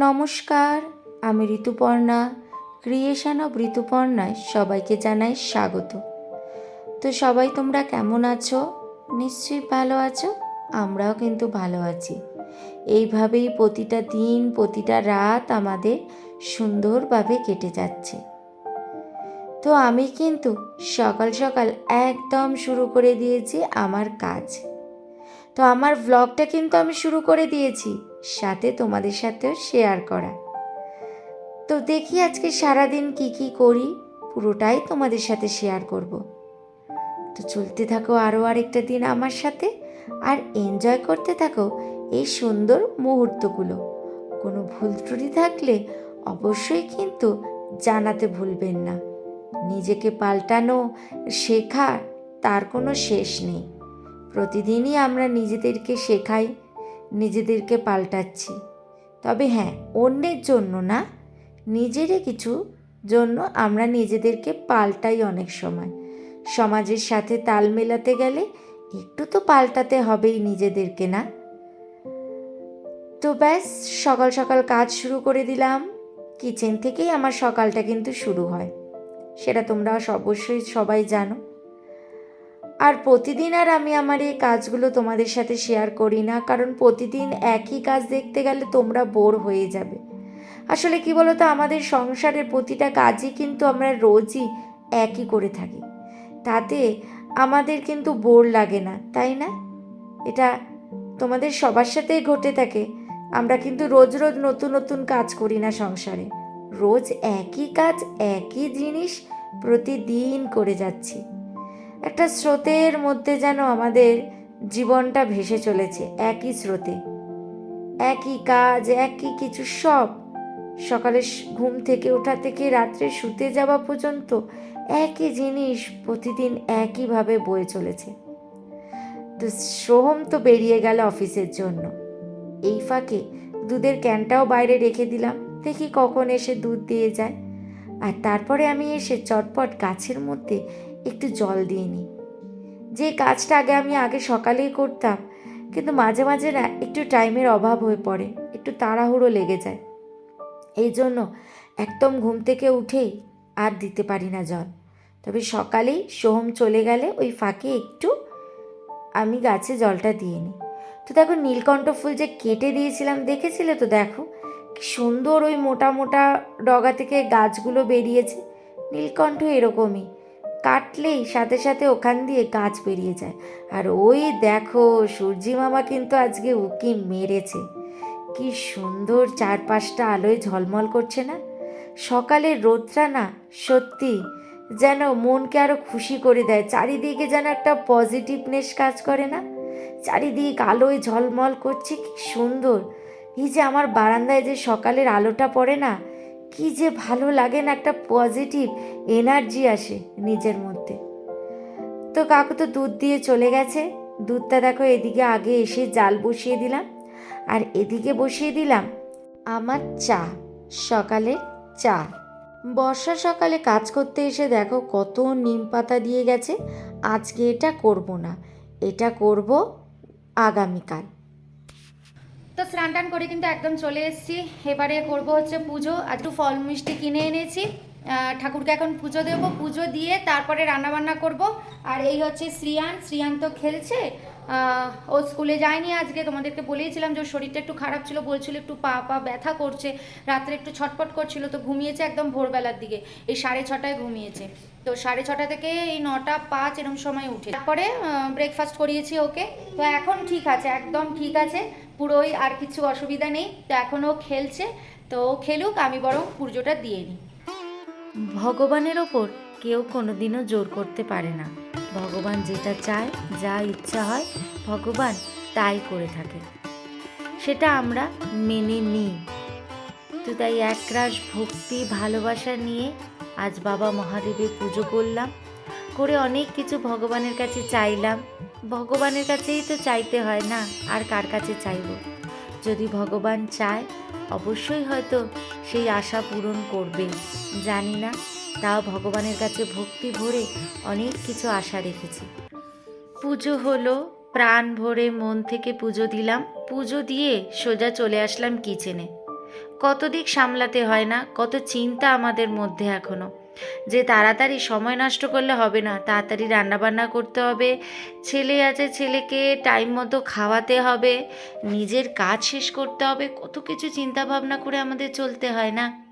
নমস্কার, আমি Rituparna creation of ঋতুপর্ণায় সবাইকে জানাই স্বাগত। তো সবাই তোমরা কেমন আছো? নিশ্চয়ই ভালো আছো, আমরাও কিন্তু ভালো আছি। এইভাবেই প্রতিটা দিন, প্রতিটা রাত আমাদের সুন্দরভাবে কেটে যাচ্ছে। তো আমি কিন্তু সকাল সকাল একদম শুরু করে দিয়েছি আমার কাজ। তো আমার ভ্লগটা কিন্তু আমি শুরু করে দিয়েছি। সাথে তোমাদের সাথেও শেয়ার করা। তো দেখি আজকে সারাদিন কি কি করি, পুরোটাই তোমাদের সাথে শেয়ার করব। তো চলতে থাকো আরও আরেকটা দিন আমার সাথে, আর এনজয় করতে থাকো এই সুন্দর মুহূর্তগুলো। কোনো ভুল ত্রুটি থাকলে অবশ্যই কিন্তু জানাতে ভুলবেন না। নিজেকে পাল্টানো, শেখা, তার কোনো শেষ নেই। প্রতিদিনই আমরা নিজেদেরকে শেখাই নিজেদেরকে পাল্টাচ্ছি। তবে হ্যাঁ অন্যের জন্য না, নিজেরই কিছু জন্য আমরা নিজেদেরকে পাল্টাই অনেক সময়। সমাজের সাথে তাল মেলাতে গেলে একটু তো পাল্টাতে হবেই নিজেদেরকে, না? তো ব্যাস, সকাল সকাল কাজ শুরু করে দিলাম। কিচেন থেকেই আমার সকালটা কিন্তু শুরু হয়। সেটা তোমরা অবশ্যই সবাই জানো। আর প্রতিদিন আর আমি আমার এই কাজগুলো তোমাদের সাথে শেয়ার করি না, কারণ প্রতিদিন একই কাজ দেখতে গেলে তোমরা বোর হয়ে যাবে। আসলে কি বলতো, আমাদের সংসারের প্রতিটা কাজই কিন্তু আমরা রোজই একই করে থাকি। তাতে আমাদের কিন্তু বোর লাগে না, তাই না? এটা তোমাদের সবার সাথেই ঘটে থাকে। আমরা কিন্তু রোজ রোজ নতুন নতুন কাজ করি না সংসারে। রোজ একই কাজ, একই জিনিস প্রতিদিন করে যাচ্ছি। একটা স্রোতের মধ্যে যেন আমাদের জীবনটা ভেসে চলেছে, একই স্রোতে। একই কাজ, একই কিছু সব। সকালে ঘুম থেকে ওঠা থেকে রাত্রে শুতে যাওয়া পর্যন্ত একই জিনিস প্রতিদিন একইভাবে বয়ে চলেছে। তো সোহম তো বেরিয়ে গেল অফিসের জন্য। এই ফাঁকে দুধের ক্যানটাও বাইরে রেখে দিলাম, দেখি কখন এসে দুধ দিয়ে যায়। আর তারপরে আমি এসে চটপট গাছের মধ্যে একটু জল দিয়ে নিই যে কাজটা আগে আমি আগে সকালেই করতাম, কিন্তু মাঝে মাঝে না একটু টাইমের অভাব হয়ে পড়ে, একটু তাড়াহুড়ো লেগে যায়। এই জন্য একদম ঘুম থেকে উঠেই আর দিতে পারি না জল। তবে সকালেই সোহম চলে গেলে ওই ফাঁকে একটু আমি গাছে জলটা দিয়ে নিই তো দেখো নীলকণ্ঠ ফুল যে কেটে দিয়েছিলাম, দেখেছিলে তো? দেখো কি সুন্দর ওই মোটা মোটা ডগা থেকে গাছগুলো বেরিয়েছে। নীলকণ্ঠ এরকমই। কাটলেই সাথে সাথে ওখান দিয়ে গাছ বেরিয়ে যায়। আর ওই দেখো, সূর্যি মামা কিন্তু আজকে উকি মেরেছে। কি সুন্দর চারপাশটা আলোয় ঝলমল করছে না? সকালের রোদটা না সত্যি যেন মনকে আরও খুশি করে দেয়। চারিদিকে যেন একটা পজিটিভনেস কাজ করে না? চারিদিক আলোয় ঝলমল করছে, কি সুন্দর। এই যে আমার বারান্দায় যে সকালের আলোটা পড়ে না কি যে ভালো লাগে না একটা পজিটিভ এনার্জি আসে নিজের মধ্যে। তো কাকু তো দুধ দিয়ে চলে গেছে। দুধটা দেখো এদিকে আগে এসে জাল বসিয়ে দিলাম। আর এদিকে বসিয়ে দিলাম আমার চা সকালের চা। বর্ষা সকালে কাজ করতে এসে দেখো কত নিম পাতা দিয়ে গেছে। আজকে এটা করব না, এটা করব আগামীকাল। তো স্নান টান করে কিন্তু একদম চলে এসেছি। এবারে করব হচ্ছে পুজো, আর একটু ফল মিষ্টি কিনে এনেছি। ঠাকুরকে এখন পুজো দেবো। পুজো দিয়ে তারপরে রান্না বান্না করব। আর এই হচ্ছে শ্রিয়ান। শ্রিয়ান তো খেলছে। ও স্কুলে যায়নি আজকে। তোমাদেরকে বলেইছিলাম যে শরীরটা একটু খারাপ ছিল। বলছিল একটু পা পা ব্যথা করছে। রাত্রে একটু ছটপট করছিল। তো ঘুমিয়েছে একদম ভোরবেলার দিকে। এই সাড়ে ছটায় ঘুমিয়েছে। তো সাড়ে ছটা থেকে এই নটা পাঁচ এরকম সময় উঠে। তারপরে ব্রেকফাস্ট করিয়েছি ওকে। তো এখন ঠিক আছে। একদম ঠিক আছে। পুরোই আর কিছু অসুবিধা নেই, তো এখন ও খেলছে, তো খেলুক, আমি বরং পুজোটা দিয়ে নিই। ভগবানের ওপর কেউ কোনোদিনও জোর করতে পারে না। ভগবান যেটা চায়, যা ইচ্ছা হয়, ভগবান তাই করে থাকে। সেটা আমরা মেনে নিই। তো তাই একরাশ ভক্তি, ভালোবাসা নিয়ে আজ বাবা মহাদেবের পুজো করলাম। করে অনেক কিছু ভগবানের কাছে চাইলাম। ভগবানের কাছেই তো চাইতে হয় না, আর কার কাছে চাইব? যদি ভগবান চায়, অবশ্যই হয়তো সেই আশা পূরণ করবে। জানি না, তাও ভগবানের কাছে ভক্তি ভরে অনেক কিছু আশা রেখেছি। পুজো হলো, প্রাণ ভরে মন থেকে পুজো দিলাম। পুজো দিয়ে সোজা চলে আসলাম কিচেনে। কত দিক সামলাতে হয় না, কত চিন্তা আমাদের মধ্যে এখনও যে তাড়াতাড়ি সময় নষ্ট করলে হবে না, তাড়াতাড়ি রান্নাবান্না করতে হবে। ছেলে আছে, ছেলেকে টাইম মতো খাওয়াতে হবে। নিজের কাজ শেষ করতে হবে। কত কিছু চিন্তা ভাবনা করে আমাদের চলতে হয় না।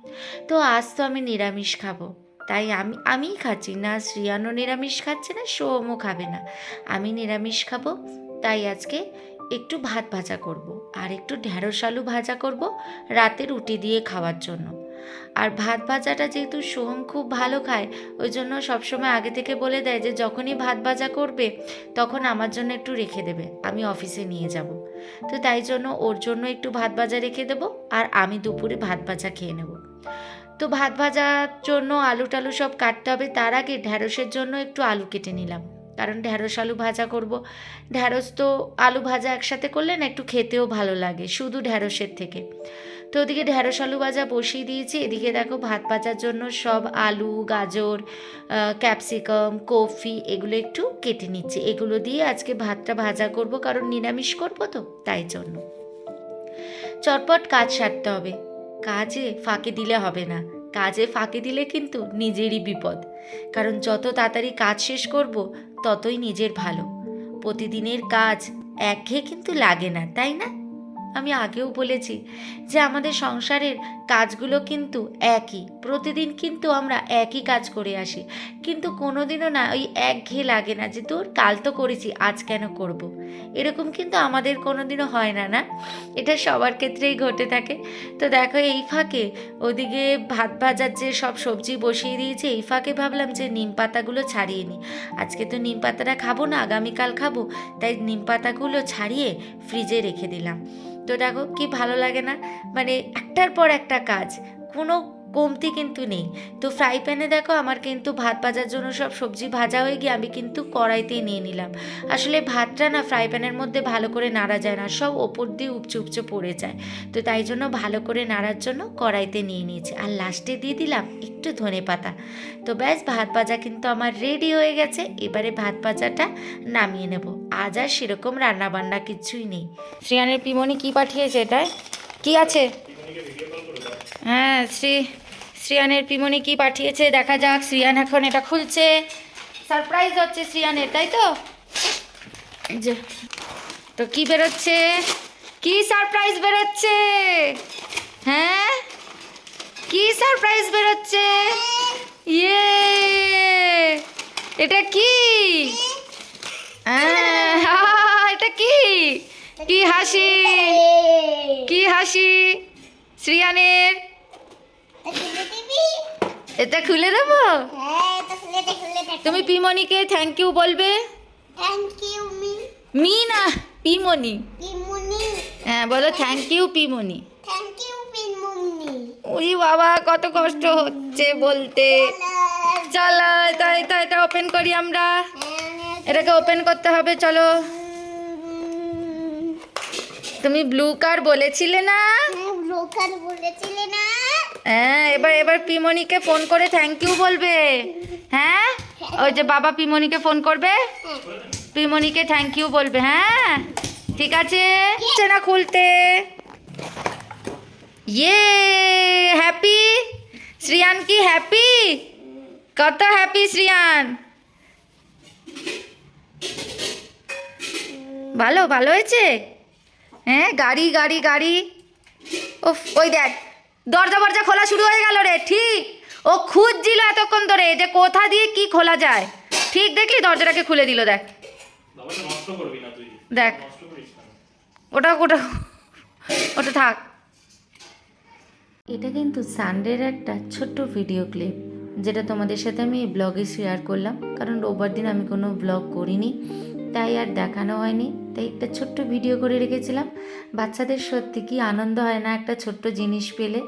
তো আজ তো আমি নিরামিষ খাব। তাই আমি, আমিই খাচ্ছি, না শ্রিয়ানও নিরামিষ খাচ্ছে, না সোমও খাবে না। আমি নিরামিষ খাব, তাই আজকে একটু ভাত ভাজা করব। আর একটু ঢ্যাঁড়স আলু ভাজা করব রাতে রুটি দিয়ে খাওয়ার জন্য। আর ভাত ভাজাটা যেহেতু সোহম খুব ভালো খায়, ওই জন্য সবসময় আগে থেকে বলে দেয় যে যখনই ভাত ভাজা করবে, তখন আমার জন্য একটু রেখে দেবে, আমি অফিসে নিয়ে যাব। তো তাই জন্য ওর জন্য একটু ভাত ভাজা রেখে দেবো আর আমি দুপুরে ভাত ভাজা খেয়ে নেব। তো ভাত ভাজার জন্য আলু টালু সব কাটতে হবে, তার আগে ঢ্যাঁড়সের জন্য একটু আলু কেটে নিলাম। কারণ ঢ্যাঁড়স আলু ভাজা করব। ঢ্যাঁড়স তো আলু ভাজা একসাথে করলে না একটু খেতেও ভালো লাগে, শুধু ঢ্যাঁড়সের থেকে। তো ওদিকে ঢ্যাঁড়স আলু ভাজা বসিয়ে দিয়েছি। এদিকে দেখো ভাত ভাজার জন্য সব আলু, গাজর ক্যাপসিকাম কফি এগুলো একটু কেটে নিচ্ছি। এগুলো দিয়ে আজকে ভাতটা ভাজা করব কারণ নিরামিষ করব তো, তাই জন্য। চটপট কাজ সারতে হবে। কাজে ফাঁকে দিলে হবে না। কাজে ফাঁকে দিলে কিন্তু নিজেরই বিপদ। কারণ যত তাড়াতাড়ি কাজ শেষ করব, ততই নিজের ভালো। প্রতিদিনের কাজ একঘেয়ে কিন্তু লাগে না, তাই না? আমি আগেও বলেছি যে আমাদের সংসারের কাজগুলো কিন্তু একই। প্রতিদিন কিন্তু আমরা একই কাজ করে আসি। কিন্তু কোনোদিনও না, ওই একঘেয়ে লাগে না যে, তোর কাল তো করেছি, আজ কেন করব। এরকম কিন্তু আমাদের কোনোদিনও হয় না না? এটা সবার ক্ষেত্রেই ঘটে থাকে। তো দেখো, এই ফাঁকে ওদিকে ভাত ভাজার যে সব সবজি বসিয়ে দিয়েছে, এই ফাঁকে ভাবলাম যে নিম পাতাগুলো ছাড়িয়ে নিই। আজকে তো নিম পাতাটা খাব না, আগামীকাল খাব। তাই নিম পাতাগুলো ছাড়িয়ে ফ্রিজে রেখে দিলাম। তো দেখো, কি ভালো লাগে না? মানে একটার পর একটা কাজ, কোনো কমতি কিন্তু নেই। তো ফ্রাই প্যানে দেখো আমার কিন্তু ভাত ভাজার জন্য সব সবজি ভাজা হয়ে গিয়ে আমি কিন্তু কড়াইতেই নিয়ে নিলাম। আসলে ভাতটা না ফ্রাই প্যানের মধ্যে ভালো করে নাড়া যায় না সব ওপর দিয়ে উপচে উপচে পড়ে যায়। তো তাই জন্য ভালো করে নাড়ার জন্য কড়াইতে নিয়ে নিয়েছি। আর লাস্টে দিয়ে দিলাম একটু ধনে পাতা। তো ব্যাস ভাত ভাজা কিন্তু আমার রেডি হয়ে গেছে। এবারে ভাত ভাজাটা নামিয়ে নেব। আজ আর সেরকম রান্নাবান্না কিছুই নেই। শ্রিয়ানের পিমনি কি পাঠিয়েছে এটায়? কি আছে? হ্যাঁ শ্রী শ্রিয়ানের পিমনি কি পাঠিয়েছে? দেখা যাক শ্রিয়ান এখন এটা খুলছে। সারপ্রাইজ হচ্ছে শ্রিয়ানের তাই তো? যে তো কি বেরোচ্ছে? কি সারপ্রাইজ বেরোচ্ছে? হ্যাঁ? কি সারপ্রাইজ বেরোচ্ছে? ইয়ে! এটা কি? এটা কি? কি হাসি? কি হাসি? শ্রিয়ানের? এটা খুলে দেবো? তুমি পিমনিকে থ্যাংক ইউ বলবে? মি না পিমনি। হ্যাঁ বলো থ্যাংক ইউ পিমনি। ওই বাবা কত কষ্ট হচ্ছে বলতে। চলো। তাই তাই এটা ওপেন করি আমরা। এটাকে ওপেন করতে হবে চলো। তুমি ব্লু কার বলেছিলে না? বলেছিলে না? হ্যাঁ এবার এবার পিমনিকে ফোন করে থ্যাংক ইউ বলবে। হ্যাঁ? ওই যে বাবা পিমনিকে ফোন করবে? পিমনিকে থ্যাংক ইউ বলবে হ্যাঁ? ঠিক আছে? না খুলতে। ইয়ে হ্যাপি শ্রিয়ান কি হ্যাপি কত হ্যাপি শ্রিয়ান? ভালো ভালো হয়েছে? হ্যাঁ গাড়ি গাড়ি গাড়ি। ওফ ওই দেখ। দরজা ফরজা খোলা শুরু হয়ে গেল রে ঠিক। ও খুঁজছিল এতক্ষণ ধরে যে কোথা দিয়ে কি খোলা যায়। ঠিক দেখলি? দরজাটাকে খুলে দিল দেখ। বাবাটা নষ্ট করবি না তুই। দেখ। নষ্ট ওটা ওটা ওটা থাক। এটা কিন্তু সানডের একটা ছোট্ট ভিডিও ক্লিপ যেটা তোমাদের সাথে আমি এই ব্লগে শেয়ার করলাম। কারণ রোববার দিন আমি কোনো ব্লগ করিনি। তাই আর দেখানো হয়নি। তাই একটা ছোট্ট ভিডিও করে রেখেছিলাম। বাচ্চাদের সত্যি কি আনন্দ হয় না একটা ছোট্ট জিনিস পেলে।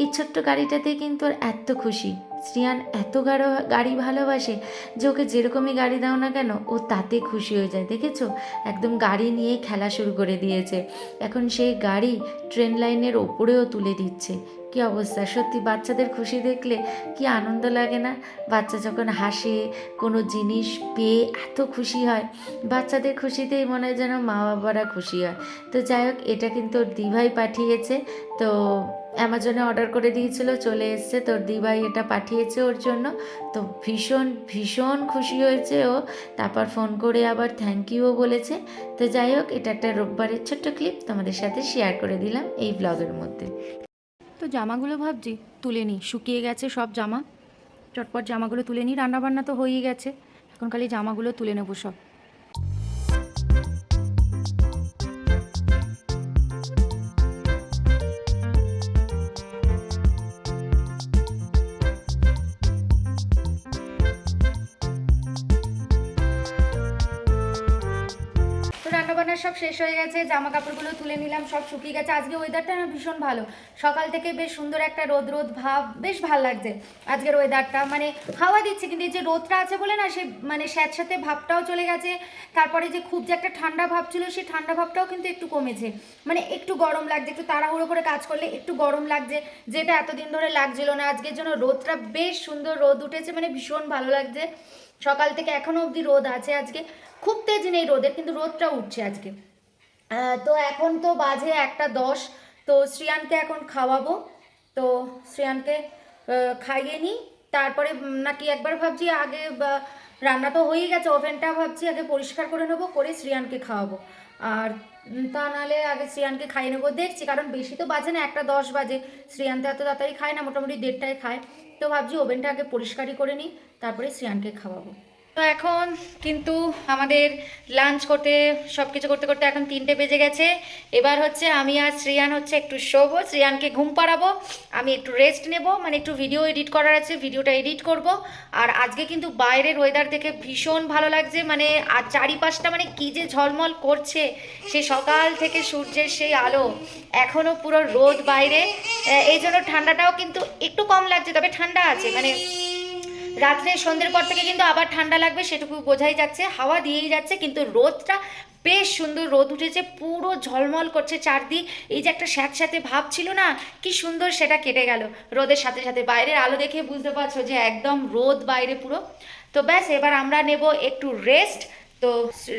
এই ছোট্ট গাড়িটাতে কিন্তু ওর এত খুশি। শ্রিয়ান এত গাড়ো গাড়ি ভালোবাসে যে ওকে যেরকমই গাড়ি দাও না কেন, ও তাতে খুশি হয়ে যায়। দেখেছ? একদম গাড়ি নিয়ে খেলা শুরু করে দিয়েছে। এখন সেই গাড়ি ট্রেন লাইনের ওপরেও তুলে দিচ্ছে। কি অবস্থা? সত্যি বাচ্চাদের খুশি দেখলে কি আনন্দ লাগে না? বাচ্চা যখন হাসে, কোনো জিনিস পেয়ে এত খুশি হয়। বাচ্চাদের খুশিতেই মনে হয় যেন মা বাবারা খুশি হয়। তো যাই হোক, এটা কিন্তু দিভাই পাঠিয়েছে। তো অ্যামাজনে অর্ডার করে দিয়েছিল, চলে এসছে। তোর দিভাই এটা পাঠিয়েছে ওর জন্য। তো ভীষণ ভীষণ খুশি হয়েছে ও। তারপর ফোন করে আবার থ্যাংক ইউও বলেছে। তো যাই হোক, এটা একটা রোববারের ছোট্ট ক্লিপ তোমাদের সাথে শেয়ার করে দিলাম এই ব্লগের মধ্যে। তো জামাগুলো ভাবছি তুলে নিই। শুকিয়ে গেছে সব জামা। চটপট জামাগুলো তুলে নিই। রান্নাবান্না তো হয়েই গেছে। এখন খালি জামাগুলো তুলে নেব সব। শেষ হয়ে গেছে জামা কাপড়গুলো তুলে নিলাম, সব শুকিয়ে গেছে। আজকে ওয়েদারটা না ভীষণ ভালো। সকাল থেকে বেশ সুন্দর একটা রোদ রোদ ভাব, বেশ ভালো লাগছে আজকের ওয়েদারটা মানে হাওয়া দিচ্ছে, কিন্তু এই যে রোদটা আছে বলে না, সে মানে স্যাঁতস্যাঁতে ভাবটাও চলে গেছে। তারপরে যে খুব যে একটা ঠান্ডা ভাব ছিল, সেই ঠান্ডা ভাবটাও কিন্তু একটু কমেছে। মানে একটু গরম লাগছে, একটু তাড়াহুড়ো করে কাজ করলে একটু গরম লাগছে, যেটা এতদিন ধরে লাগছিল না। আজকের জন্য রোদটা বেশ সুন্দর রোদ উঠেছে মানে ভীষণ ভালো লাগছে। সকাল থেকে এখনও অবধি রোদ আছে আজকে। খুব তেজ নেই রোদের, কিন্তু রোদটা উঠছে আজকে। তো এখন তো বাজে একটা দশ, তো শ্রিয়ানকে এখন খাওয়াবো। তো শ্রিয়ানকে খাইয়ে নিই। তারপরে নাকি একবার ভাবছি আগে রান্না তো হয়েই গেছে, ওভেনটা ভাবছি আগে পরিষ্কার করে নেব, করে শ্রিয়ানকে খাওয়াবো। আর তা নাহলে আগে শ্রিয়ানকে খাইয়ে নেব, দেখছি। কারণ বেশি তো বাজে না, একটা দশ বাজে। শ্রিয়ান তো এত তাড়াতাড়ি খায় না, মোটামুটি দেড়টায় খায়। তো ভাবছি ওভেনটা আগে পরিষ্কারই করে নিই, তারপরে শ্রিয়ানকে খাওয়াবো। তো এখন কিন্তু আমাদের লাঞ্চ করতে সব কিছু করতে করতে এখন তিনটে বেজে গেছে। এবার হচ্ছে আমি আর শ্রিয়ান হচ্ছে একটু শোবো, শ্রিয়ানকে ঘুম পাড়াবো, আমি একটু রেস্ট নেব মানে একটু ভিডিও এডিট করার আছে ভিডিওটা এডিট করব। আর আজকে কিন্তু বাইরের ওয়েদার দেখে ভীষণ ভালো লাগছে মানে আর চারিপাশটা মানে কী যে ঝলমল করছে, সে সকাল থেকে সূর্যের সেই আলো এখনও পুরো রোদ বাইরে। এই জন্য ঠান্ডাটাও কিন্তু একটু কম লাগছে, তবে ঠান্ডা আছে মানে রাত্রে সন্ধ্যের পর থেকে কিন্তু আবার ঠান্ডা লাগবে, সেটুকু বোঝাই যাচ্ছে। হাওয়া দিয়েই যাচ্ছে, কিন্তু রোদটা বেশ সুন্দর রোদ উঠেছে, পুরো ঝলমল করছে চারদিক। এই যে একটা স্যাঁতস্যাঁতে ভাব ছিল না, কি সুন্দর সেটা কেটে গেল। রোদের সাথে সাথে বাইরের আলো দেখে বুঝতে পারছ যে একদম রোদ বাইরে পুরো। তো ব্যাস, এবার আমরা নেব একটু রেস্ট তো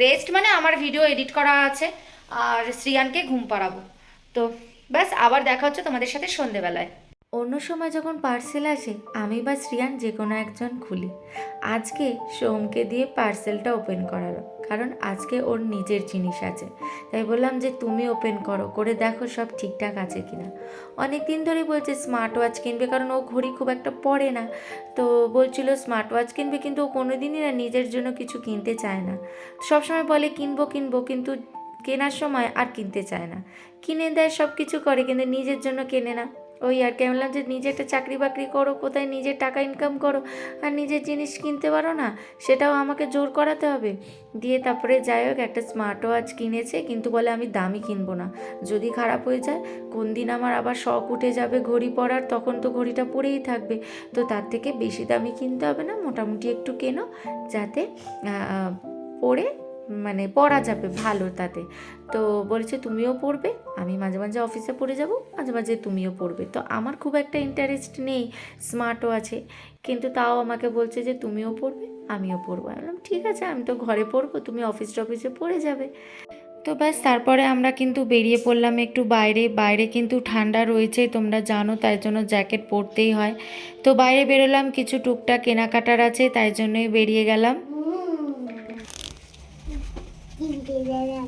রেস্ট মানে আমার ভিডিও এডিট করা আছে, আর শ্রিয়ানকে ঘুম পাড়াবো। তো ব্যাস, আবার দেখা হচ্ছে তোমাদের সাথে সন্ধেবেলায় অন্য সময় যখন পার্সেল আসে, আমি বা শ্রিয়ান যে কোনো একজন খুলি। আজকে সোমকে দিয়ে পার্সেলটা ওপেন করালো, কারণ আজকে ওর নিজের জিনিস আছে। তাই বললাম যে, তুমি ওপেন করো, করে দেখো সব ঠিকঠাক আছে কিনা। অনেক দিন ধরে বলছে স্মার্ট ওয়াচ কিনবে? কারণ ও ঘড়ি খুব একটা পড়ে না। তো বলছিল স্মার্ট ওয়াচ কিনবে? কিন্তু ও কোনো দিনই না নিজের জন্য কিছু কিনতে চায় না। সবসময় বলে, কিনবো কিনবো। কিন্তু কেনার সময় আর কিনতে চায় না। কিনে দেয় সব কিছু করে, কিন্তু নিজের জন্য কেনে না। ওই আর কি বললাম যে নিজে একটা চাকরি বাকরি করো, কোথায় নিজের টাকা ইনকাম করো, আর নিজের জিনিস কিনতে পারো না, সেটাও আমাকে জোর করাতে হবে। দিয়ে তারপরে যাই হোক, একটা স্মার্ট ওয়াচ কিনেছে, কিন্তু বলে আমি দামি কিনবো না। যদি খারাপ হয়ে যায়, কোন দিন আমার আবার শখ উঠে যাবে ঘড়ি পরার, তখন তো ঘড়িটা পরেই থাকবে। তো তার থেকে বেশি দামি কিনতে হবে না, মোটামুটি একটু কেনো, যাতে পরে মানে পরা যাবে ভালো তাতে। তো বলছে, তুমিও পড়বে, আমি মাঝে মাঝে অফিসে পড়ে যাব, মাঝে মাঝে তুমিও পড়বে। তো আমার খুব একটা ইন্টারেস্ট নেই স্মার্টও আছে, কিন্তু তাও আমাকে বলছে যে, তুমিও পড়বে, আমিও পড়ব। আমি বললাম, ঠিক আছে, আমি তো ঘরে পড়ব, তুমি অফিস টফিসে পড়ে যাবে। তো ব্যাস, তারপরে আমরা কিন্তু বেরিয়ে পড়লাম একটু বাইরে। বাইরে কিন্তু ঠান্ডা রয়েছে, তোমরা জানো, তাই জন্য জ্যাকেট পরতেই হয়। তো বাইরে বেরোলাম, কিছু টুকটাক কেনাকাটার আছে, তাই জন্যই বেরিয়ে গেলাম কিনতে যারা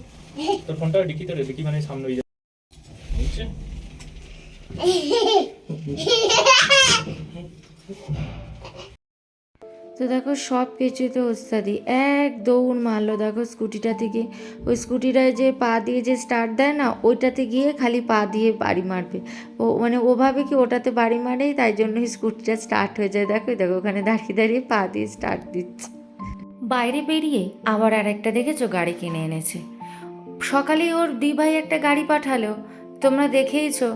তোর ফোনটা ডিকিতে রে দেখি মানে সামনে তো দেখো সব কিছুতে ওস্তাদি। এক দৌড় মারলো দেখো স্কুটিটা থেকে। ওই স্কুটিটায় যে পা দিয়ে যে স্টার্ট দেয় না ওইটাতে গিয়ে খালি পা দিয়ে বাড়ি মারবে। ও মানে ওভাবে কি ওটাতে বাড়ি মারেই তাই জন্যই স্কুটিটা স্টার্ট হয়ে যায়। দেখো দেখো ওখানে দাঁড়িয়ে দাঁড়িয়ে পা দিয়ে স্টার্ট দিচ্ছে। বাইরে বেরিয়ে আবার আর একটা দেখেছ? গাড়ি কিনে এনেছে। সকালে ওর দি ভাই একটা গাড়ি পাঠালো। তোমরা দেখেইছো?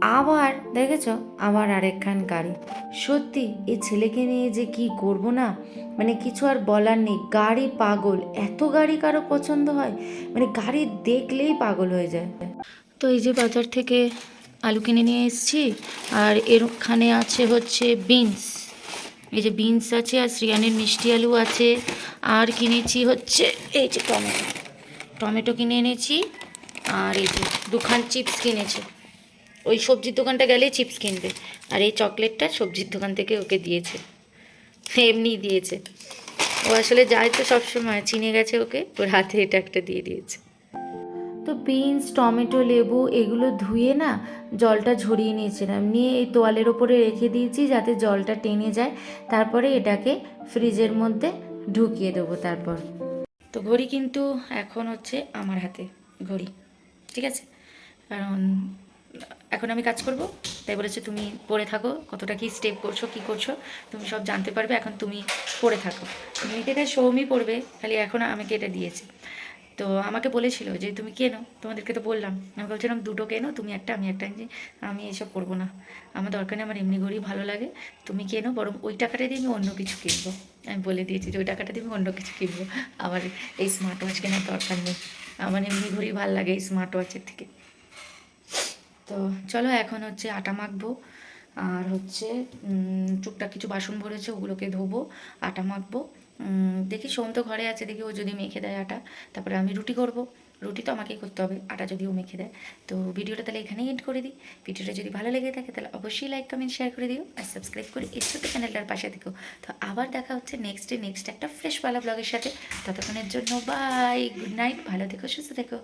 আবার, দেখেছ? আবার আরেকখান গাড়ি। সত্যি এই ছেলেকে নিয়ে যে কি করব না? মানে কিছু আর বলার নেই। গাড়ি পাগল। এত গাড়ি কারও পছন্দ হয়? মানে গাড়ি দেখলেই পাগল হয়ে যায়। তো এই যে বাজার থেকে আলু কিনে নিয়ে এসেছি, আর এরখানে আছে হচ্ছে বিনস। এই যে বিনস আছে আর শ্রিয়ানের মিষ্টি আলু আছে। আর কিনেছি হচ্ছে এই যে টমেটো। টমেটো কিনে এনেছি, আর এই যে দুখান চিপস কিনেছে। ওই সবজির দোকানটা গেলেই চিপস কিনবে, আর এই চকলেটটা সবজির দোকান থেকে ওকে দিয়েছে, এমনি দিয়েছে। ও আসলে যায় তো সবসময়, চিনে গেছে ওকে, ওর হাতে এটা একটা দিয়ে দিয়েছে। তো বিনস, টমেটো, লেবু এগুলো ধুয়ে না জলটা ঝরিয়ে নিয়েছিলাম। নিয়ে এই তোয়ালের ওপরে রেখে দিয়েছি যাতে জলটা টেনে যায়। তারপরে এটাকে ফ্রিজের মধ্যে ঢুকিয়ে দেবো তারপর। তো ঘড়ি কিন্তু এখন হচ্ছে আমার হাতে, ঘড়ি, ঠিক আছে? কারণ এখন আমি কাজ করব, তাই বলেছে তুমি পড়ে থাকো, কতটা কি স্টেপ করছ, কি করছ, তুমি সব জানতে পারবে, এখন তুমি পড়ে থাকো। তুমি এটা সৌমি পড়বে, খালি এখন আমাকে এটা দিয়েছে। তো আমাকে বলেছিল যে, তুমি কেনো? তোমাদেরকে তো বললাম। আমি বলছিলাম, দুটো কেনো? তুমি একটা, আমি একটা। আমি এসব করব না। আমার দরকার নেই, আমার এমনি ঘড়ি ভালো লাগে। তুমি কেনো? বরং ওই টাকাটা দিয়ে আমি অন্য কিছু কিনবো। আমি বলে দিয়েছি যে, ওই টাকাটা দিয়ে আমি অন্য কিছু কিনবো। আমার এই স্মার্ট ওয়াচ কেনার দরকার নেই। আমার এমনি ঘড়ি ভালো লাগে এই স্মার্ট ওয়াচের থেকে। তো চলো, এখন হচ্ছে আটা মাখবো। আর হচ্ছে টুকটাক কিছু বাসন ভরেছে, ওগুলোকে ধোবো, আটা মাখবো। দেখি সোম তো ঘরে আছে, দেখি ও যদি মেখে দেয় আটা, তারপরে আমি রুটি করব। রুটি তো আমাকেই করতে হবে, আটা যদি ও মেখে দেয়। তো ভিডিওটা তাহলে এখানেই এড করে দিই। ভিডিওটা যদি ভালো লেগে থাকে, তাহলে অবশ্যই লাইক কমেন্ট শেয়ার করে দিও আর সাবস্ক্রাইব করে এই ছোট্ট চ্যানেলটার পাশে থেকো। তো আবার দেখা হচ্ছে নেক্সট ডে নেক্সট একটা ফ্রেশ ভালো ব্লগের সাথে। ততক্ষণের জন্য বাই গুড নাইট ভালো থেকো, সুস্থ থেকো।